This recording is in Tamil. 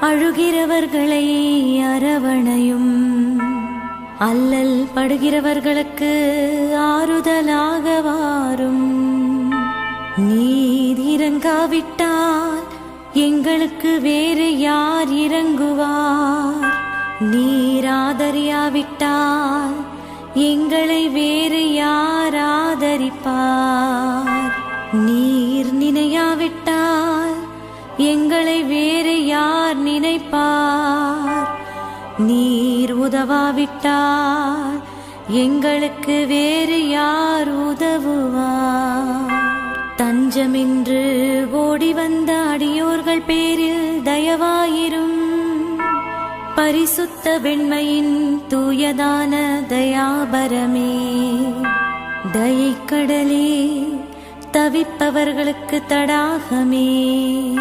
அழுகிறவர்களை அரவணையும். அல்லல் படுகிறவர்களுக்கு ஆறுதலாக வாரும் நீர் இறங்காவிட்டால் எங்களுக்கு வேறு யார் இறங்குவார். நீர் ஆதரியாவிட்டால் எங்களை வேறு யார் ஆதரிப்பார். நீர் நினையாவிட்டால் எங்களை வேறு யார் நினைப்பார்? நீர் உதவாவிட்டார். எங்களுக்கு வேறு யார் உதவுவார்? தஞ்சமின்று ஓடி வந்த அடியோர்கள் பேரில் தயவாயிரும். பரிசுத்த வெண்மையின் தூயதான தயாபரமே. தயைக்கடலே தவிப்பவர்களுக்கு தடாகமே.